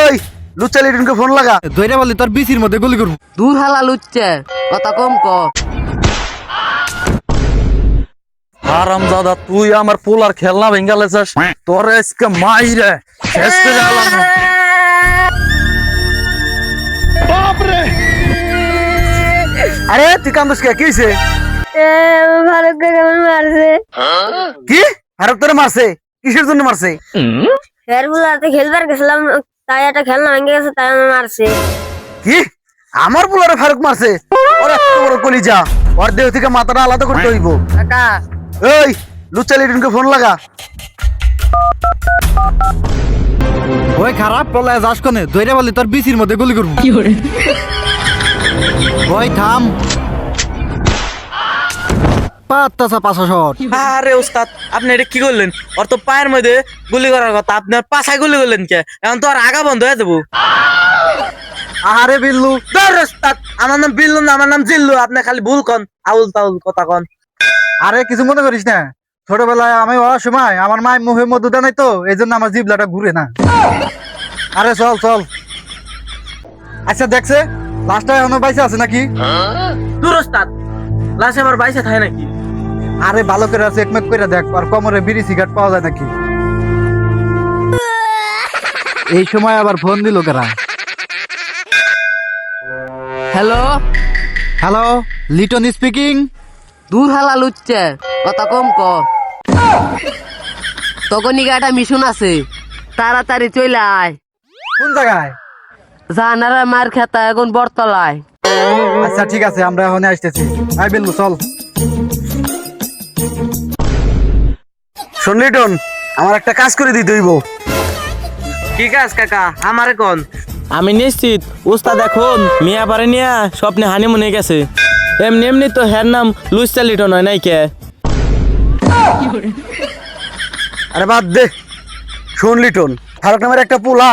এই লুচ্চা লিটনকে ফোন লাগা। দইরা বলি তোর বিসির মধ্যে গুলি করব। দূর হালা লুচ্ছে কথা কম ক। আরাম দাদা তুই আমার পোলার খেলনা ভেঙ্গালে চাস তোর আজকে মাইরে শেষ করে আলাম আরে তুই কান্দস কে? কি হইছে? ভারত কেমন মারছে? কি? ফারুক তোরে মারছে? কিসের জন্য মারছে? খেলবার গেছিলাম তাই একটা খেলনা ভেঙে গেছে তাই মারছে। কি? আমার ফারুক মারছে? ওর এত বড় কলিজা। ওর দেহ থেকে মাথাটা আলাদা করতে হইব। কাকা। এই লুচ্চা লিটনকে ফোন লাগা। ওই খারাপ পলায় যাস কনে? দইরা বলি তোর বিসির মধ্যে গুলি করব। ওই থাম। পাত্তাসা পাঁচশো শট। আরে ওস্তাদ আপনি এটা কি করলেন? ওর তো পায়ের মধ্যে গুলি করার কথা। আপনার পাছায় গুলি করলেন কে? এখন তো আর আগা বন্ধ হয়ে যাব। আরে বিল্লু। ধর ওস্তাদ আমার নাম বিল্লু না আমার নাম জিল্লু। আপনি খালি ভুল কন আউল তাউল কথা কন। আরে কিছু মনে করিস না। ছোটবেলায় আমি হওয়ার সময় আমার মায়ের মুখে মধু দেয় তো এই জন্য আমার জিবলাটা ঘুরে না। আরে চল চল। আচ্ছা দেখছে লাস্টটা এখনও বাইসে আছে নাকি? দূর ওস্তাদ লাশ আবার বাইসে থাকে নাকি? আরে ভালো করে আছে একমেক করে দেখ আর কোমরে বিড়ি সিগারেট পাওয়া যায় নাকি? এই সময় আবার ফোন দিল কারা? হ্যালো? Hello Liton speaking? দূর হালা লুচ্ছে কথা কম ক। তখন একটা মিশন আছে তাড়াতাড়ি চলে আয়। কোন জায়গায়? জানারা মার খেতা এখন বরতলায় আচ্ছা ঠিক আছে আমরা এখন আসতেছি। আই বিল্লু চল। শোন লিটন আমার একটা কাজ করে দিতে হইব। ঠিক আছে কাকা? আমারে কোন? আমি নিশ্চিত উস্তাদ এখন মিয়া পারে নিয়া স্বপ্নে হানিমুনে গেছে। এমনি এমনি তো হ্যার নাম লুইসা লিটন হয় নাই কে? আরে বাদ দে। শোন লিটন ফারুক নামের একটা পোলা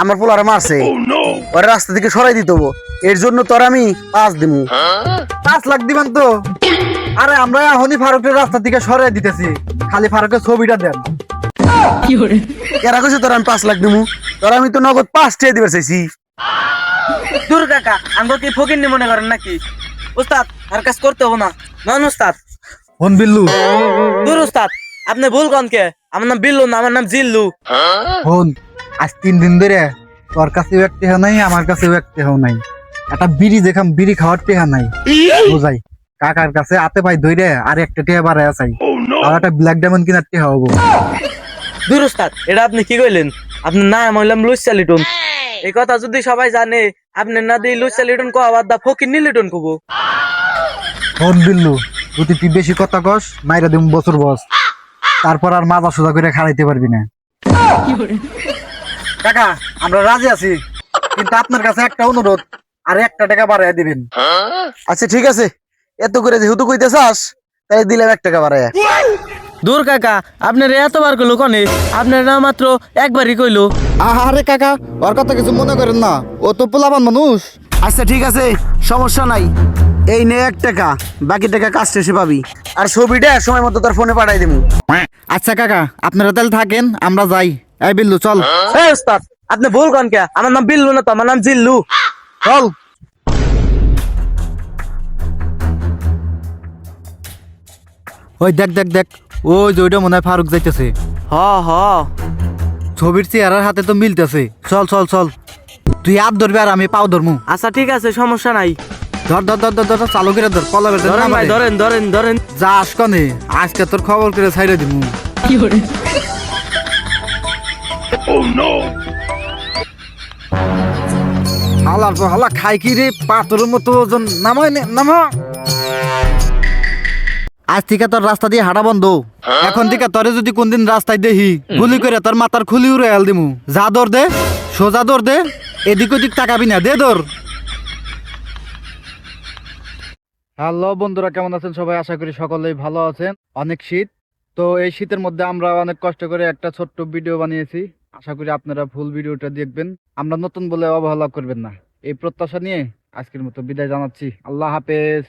আমার পোলারে মারছে। ওর রাস্তা থেকে সরাই দিতে হব। এর জন্য তোর আমি পাঁচ দিমু। পাঁচ লাখ দিবেন তো? আরে আমরা এখনই ফারুকের রাস্তা থেকে সরিয়ে দিতেছি। খালি ফারুকের ছবিটা দেন। এরা কইছে তোর আমি পাঁচ লাখ দিমু। তোর আমি তো নগদ পাঁচ টাকা দিবার চাইছি। দূর কাকা আমাকে কি ফকির নি মনে করেন নাকি? উস্তাদ আর কাজ করতে হব না। নন উস্তাদ ফোন বিল্লু। দূর উস্তাদ আপনি ভুল কন কে? আমার নাম বিল্লু না আমার নাম জিল্লু। ফোন আজ তিন দিন ধরে তোর কাছেও এক টেহা নাই আমার কাছেও এক টেহাও নাই। একটা বিড়ি দেখাম বিড়ি খাওয়ার টেহা নাই। বুঝাই কাকার কাছে আতে পাই ধরে আর একটা টেহা বাড়ায় আসাই আর একটা ব্ল্যাক ডায়মন্ড কিনার টেহা হব। দূর উস্তাদ এটা আপনি কি কইলেন? আপনি না হইলাম লুইসা লিটন। এই কথা যদি সবাই জানে আপনি না দিয়ে লুইসা লিটন কো আবার দা ফকির নি লিটন কব। ফোন বিল্লু যদি তুই বেশি কথা কস মাইরা দিম বছর বস তারপর আর মাজা সোজা করে খাড়াইতে পারবি না। কাকা আমরা রাজি আছি কিন্তু আপনার কাছে একটা অনুরোধ আর একটা টাকা বাড়াইয়া দিবেন। আচ্ছা ঠিক আছে। এত করে যেহেতু কইতে চাস তাই দিলাম এক টাকা বাড়ায় দূর কাকা আপনার এতবার কইলো কনে আপনার না মাত্র একবারই কইলো। আরে কাকা ওর কথা কিছু মনে করেন না ও তো পোলাবান মানুষ। আচ্ছা ঠিক আছে সমস্যা নাই। এই নে এক টাকা বাকি টাকা কাজ শেষে পাবি। আর ছবিটা সময় মতো তোর ফোনে পাঠাই দেবো আচ্ছা কাকা আপনারা তাহলে থাকেন আমরা যাই। এই বিল্লু চল। এই আপনি ভুল কন কে? আমার নাম বিল্লু না তো আমার নাম জিল্লু। চল। ওই দেখ দেখ দেখ ওই যে ওইটা মনে হয় ফারুক যাইতেছে। হ হ। ছবির চেহারার হাতে তো মিলতেছে। চল চল চল। তুই হাত ধরবি আর আমি পাও ধরমু। আচ্ছা ঠিক আছে সমস্যা নাই। ধর ধর ধর ধর ধর চালু করে ধর কলা বেটা ধরেন ভাই ধরেন ধরেন ধরেন। যা আসকনে আজকে তোর খবর করে ছাইড়ে দিমু। হালার পর হালা খাই কি রে? পাথরের মতো ওজন নামাই নে নামা। আজ থেকে তোর রাস্তা দিয়ে হাঁটা বন্ধ। এখন থেকে তোরে যদি কোনদিন রাস্তায় দেখি গুলি করে তোর মাথার খুলি উড়ে আল দিমু। যা দর দে সোজা দর দে এদিক ওদিক তাকাবি না দে দর হ্যালো বন্ধুরা, কেমন আছেন সবাই? আশা করি সকলেই ভালো আছেন। অনেক শীত। তো এই শীতের মধ্যে আমরা অনেক কষ্ট করে একটা ছোট্ট ভিডিও বানিয়েছি। আশা করি আপনারা ফুল ভিডিওটা দেখবেন। আমরা নতুন বলে অবহেলা করবেন না। এই প্রত্যাশা নিয়ে আজকের মতো বিদায় জানাচ্ছি। আল্লাহ হাফেজ।